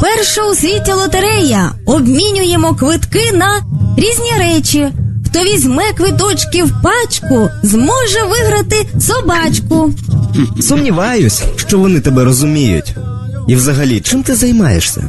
Перша у світі лотерея. Обмінюємо квитки на різні речі. Хто візьме квиточки в пачку, зможе виграти собачку. Сумніваюсь, що вони тебе розуміють. І взагалі, чим ти займаєшся?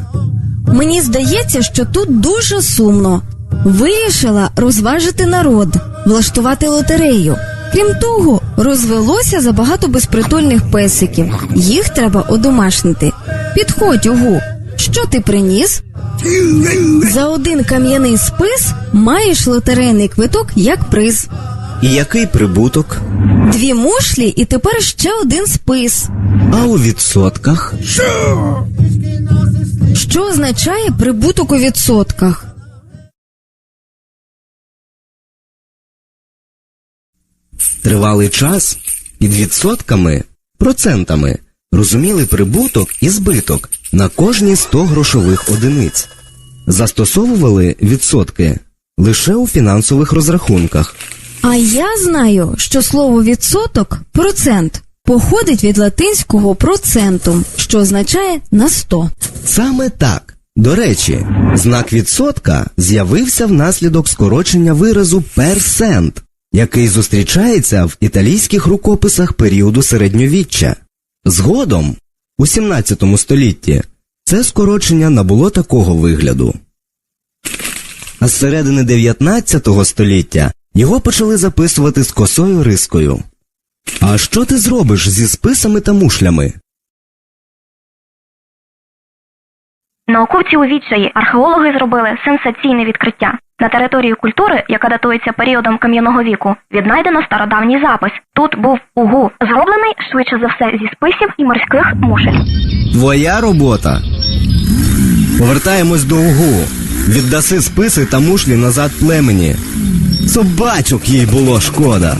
Мені здається, що тут дуже сумно. Вирішила розважити народ, влаштувати лотерею. Крім того, розвелося забагато безпритульних песиків. Їх треба одомашнити. Підходь, угу. Що ти приніс? За один кам'яний спис маєш лотерейний квиток як приз. І який прибуток? Дві мушлі і тепер ще один спис. А у відсотках? Що означає прибуток у відсотках? Тривалий час під відсотками, процентами розуміли прибуток і збиток на кожні 100 грошових одиниць. Застосовували відсотки лише у фінансових розрахунках. А я знаю, що слово відсоток процент походить від латинського процентум, що означає на 100. Саме так. До речі, знак відсотка з'явився внаслідок скорочення виразу персент, який зустрічається в італійських рукописах періоду середньовіччя. Згодом, у 17 столітті, це скорочення набуло такого вигляду. А з середини 19 століття його почали записувати з косою рискою. А що ти зробиш зі списами та мушлями? Науковці у відчаї археологи зробили сенсаційне відкриття. На території культури, яка датується періодом кам'яного віку, віднайдено стародавній запис. Тут був угу, зроблений швидше за все зі списів і морських мушель. Твоя робота. Повертаємось до УГУ. Віддаси списи та мушлі назад племені. Собачок їй було шкода.